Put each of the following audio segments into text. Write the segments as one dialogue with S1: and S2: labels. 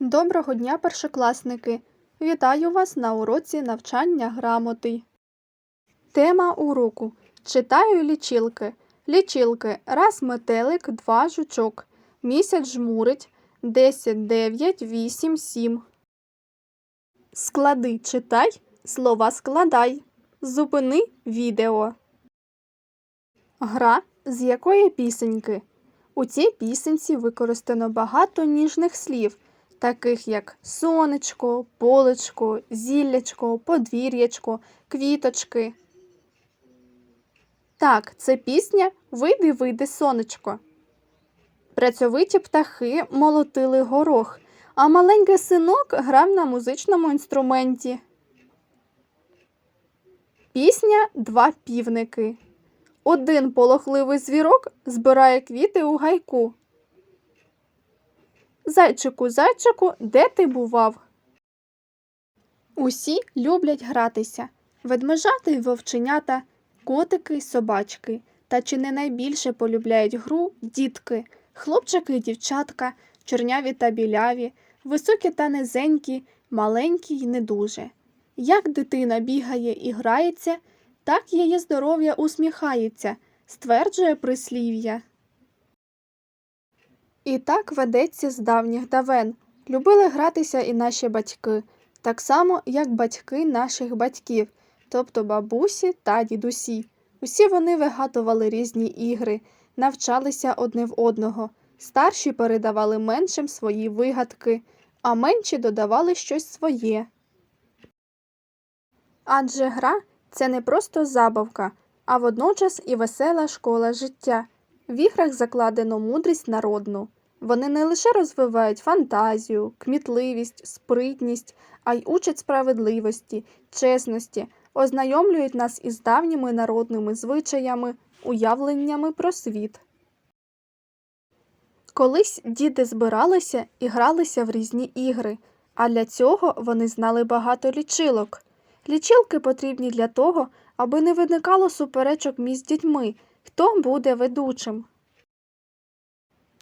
S1: Доброго дня, першокласники! Вітаю вас на уроці навчання грамоти. Тема уроку. Читаю лічилки. Лічилки. Раз метелик, два жучок. Місяць жмурить. Десять, дев'ять, вісім, сім. Склади читай, слова складай. Зупини відео. Гра з якої пісеньки? У цій пісенці використано багато ніжних слів, таких як сонечко, полечко, зіллячко, подвір'ячко, квіточки. Так, це пісня Вийди, вийди, сонечко. Працьовиті птахи молотили горох, а маленький синок грав на музичному інструменті. Пісня Два півники. Один полохливий звірок збирає квіти у гайку. Зайчику, зайчику, де ти бував? Усі люблять гратися. Ведмежата й вовченята, котики й собачки. Та чи не найбільше полюбляють гру дітки, хлопчики й дівчатка, чорняві та біляві, високі та низенькі, маленькі й не дуже. Як дитина бігає і грається, так її здоров'я усміхається, стверджує прислів'я. І так ведеться з давніх давен. Любили гратися і наші батьки, так само, як батьки наших батьків, тобто бабусі та дідусі. Усі вони вигадували різні ігри, навчалися одне в одного. Старші передавали меншим свої вигадки, а менші додавали щось своє. Адже гра це не просто забавка, а водночас і весела школа життя. В іграх закладено мудрість народну. Вони не лише розвивають фантазію, кмітливість, спритність, а й учать справедливості, чесності, ознайомлюють нас із давніми народними звичаями, уявленнями про світ. Колись діти збиралися і гралися в різні ігри, а для цього вони знали багато лічилок. Лічилки потрібні для того, аби не виникало суперечок між дітьми, хто буде ведучим.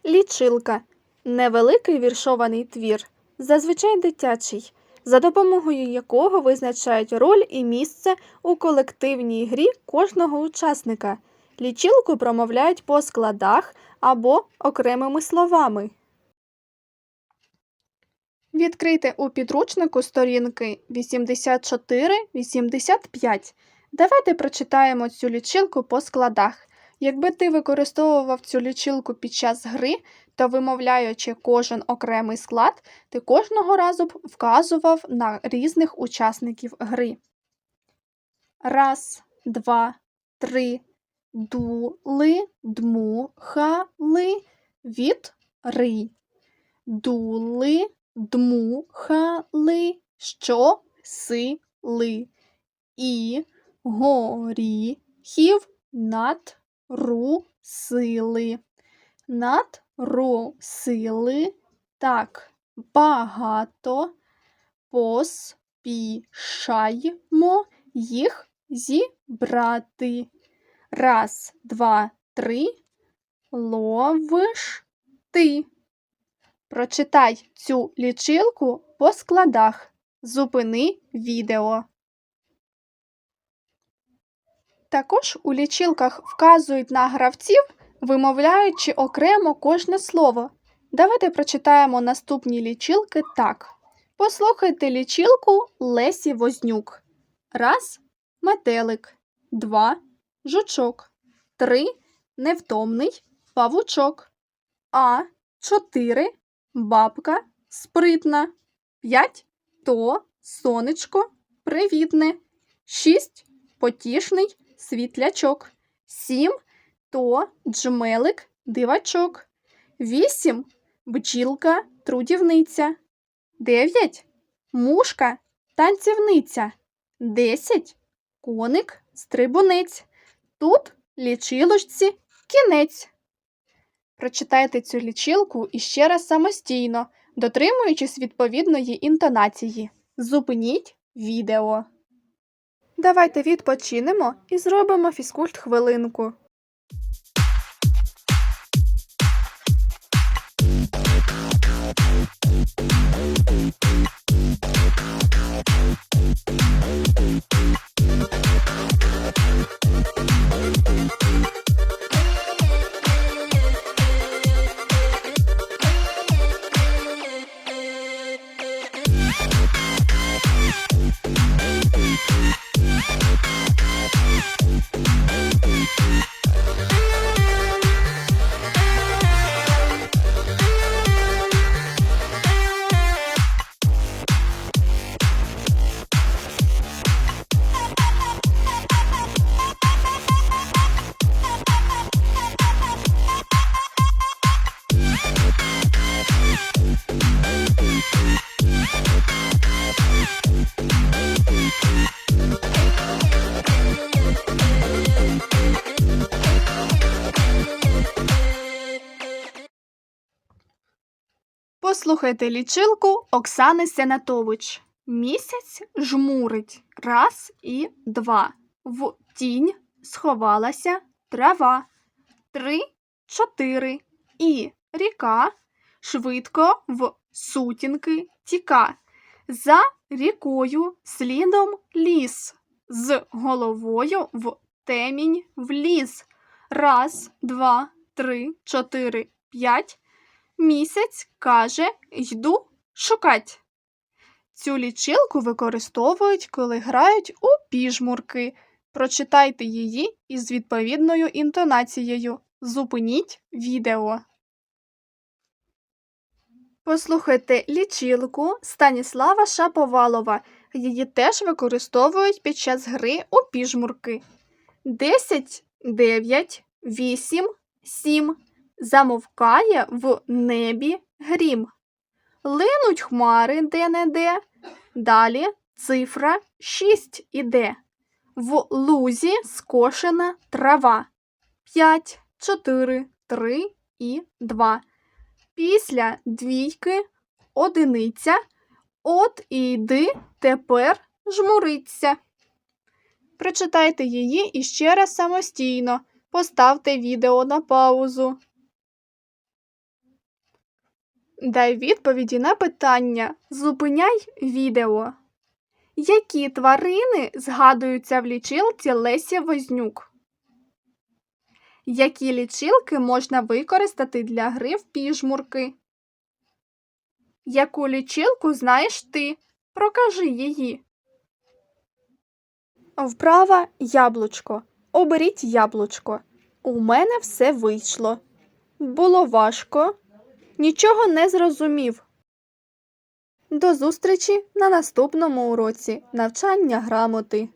S1: Лічилка невеликий віршований твір, зазвичай дитячий, за допомогою якого визначають роль і місце у колективній грі кожного учасника. Лічилку промовляють по складах або окремими словами. Відкрийте у підручнику сторінки 84-85. Давайте прочитаємо цю лічилку по складах. Якби ти використовував цю лічилку під час гри, то вимовляючи кожен окремий склад, ти кожного разу б вказував на різних учасників гри. Раз, два, три, дули, дмухали, вітри. Дули, дмухали, що сили. І горіхів над русили. Натрусили так багато, поспішаймо їх зібрати. Раз, два, три. Ловиш ти. Прочитай цю лічилку по складах. Зупини відео. Також у лічилках вказують на гравців, вимовляючи окремо кожне слово. Давайте прочитаємо наступні лічилки так. Послухайте лічилку Лесі Вознюк. Раз метелик. Два жучок. Три невтомний павучок. А чотири бабка спритна. П'ять то сонечко привітне. Шість потішний світлячок. Сім то джмелик дивачок. Вісім бджілка трудівниця. Дев'ять мушка танцівниця. Десять коник стрибунець. Тут лічилочці кінець. Прочитайте цю лічилку іще раз самостійно, дотримуючись відповідної інтонації. Зупиніть відео. Давайте відпочинемо і зробимо фізкульт хвилинку. Послухайте лічилку Оксани Сенатович. Місяць жмурить. Раз і два. В тінь сховалася трава. Три, чотири. І ріка швидко в сутінки тіка. За рікою слідом ліс. З головою в темінь вліз. Раз, два, три, чотири, п'ять. Місяць каже, йду шукать. Цю лічилку використовують, коли грають у піжмурки. Прочитайте її із відповідною інтонацією. Зупиніть відео. Послухайте лічилку Станіслава Шаповалова. Її теж використовують під час гри у піжмурки. 10, 9, 8, 7. Замовкає в небі грім. Линуть хмари де-не-де. Далі цифра 6 іде. В лузі скошена трава. 5, 4, 3 і 2. Після двійки одиниця. От і йди тепер жмуриться. Прочитайте її іще раз самостійно. Поставте відео на паузу. Дай відповіді на питання. Зупиняй відео. Які тварини згадуються в лічилці Лесі Вознюк? Які лічилки можна використати для гри в піжмурки? Яку лічилку знаєш ти? Прокажи її. Вправа яблучко. Оберіть яблучко. У мене все вийшло. Було важко. Нічого не зрозумів. До зустрічі на наступному уроці навчання грамоти.